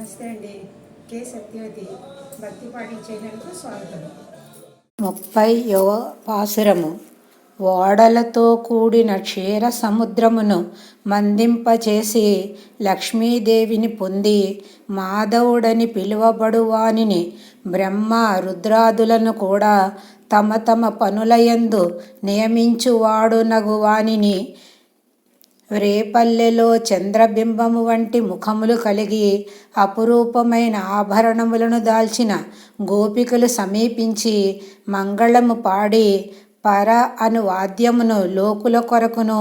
నమస్తే అండి. కే సత్యవతి భక్తిపాటి చేయడానికి స్వాగతం. ముప్పై యువ పాసురము. ఓడలతో కూడిన క్షీర సముద్రమును మందింపచేసి లక్ష్మీదేవిని పొంది మాధవుడని పిలువబడువానిని బ్రహ్మ రుద్రాదులను కూడా తమ తమ పనులయందు నియమించువాడునగు వానిని రేపల్లెలో చంద్రబింబము వంటి ముఖములు కలిగి అపురూపమైన ఆభరణములను దాల్చిన గోపికలు సమీపించి మంగళము పాడి పర అను వాద్యమును లోకుల కొరకును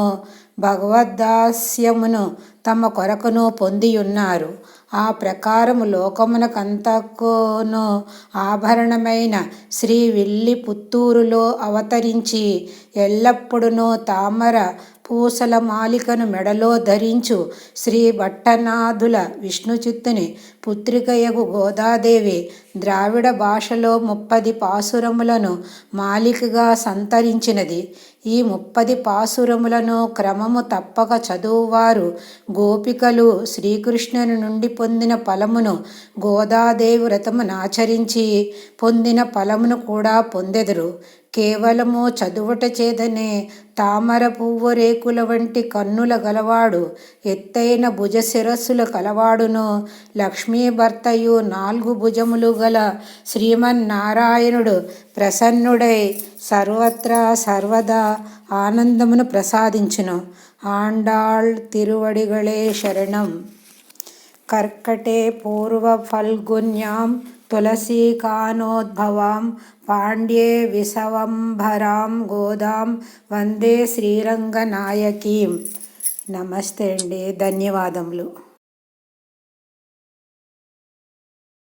భగవద్దాస్యమును తమ కొరకును పొందియున్నారు. ఆ ప్రకారము లోకమునకంతకును ఆభరణమైన శ్రీ విల్లి పుత్తూరులో అవతరించి ఎల్లప్పుడూ తామర పూసల మాలికను మెడలో ధరించు శ్రీ భట్టనాథుల విష్ణుచిత్తుని పుత్రికయగు గోదాదేవి ద్రావిడ భాషలో ముప్పది పాసురములను మాలికగా సంతరించినది. ఈ ముప్పది పాసురములను క్రమము తప్పక చదువువారు గోపికలు శ్రీకృష్ణుని నుండి పొందిన ఫలమును గోదాదేవి వ్రతమునాచరించి పొందిన ఫలమును కూడా పొందెదరు. కేవలము చదువుట చేదనే తామర పువ్వు రేకుల వంటి కన్నుల గలవాడు ఎత్తైన భుజ శిరస్సుల కలవాడును. లక్ష్మీ భర్తయు నాలుగు భుజములు గల శ్రీమన్నారాయణుడు ప్రసన్నుడై సర్వత్రా సర్వదా ఆనందమును ప్రసాదించును. ఆండాళ్ తిరువడిగళే శరణం. కర్కటే పూర్వ ఫల్గున్యాం తులసీకానోద్భవాం పాండ్యే విసవంభరాం గోదాం వందే శ్రీరంగనాయకీం నమస్తే అండి ధన్యవాదములు।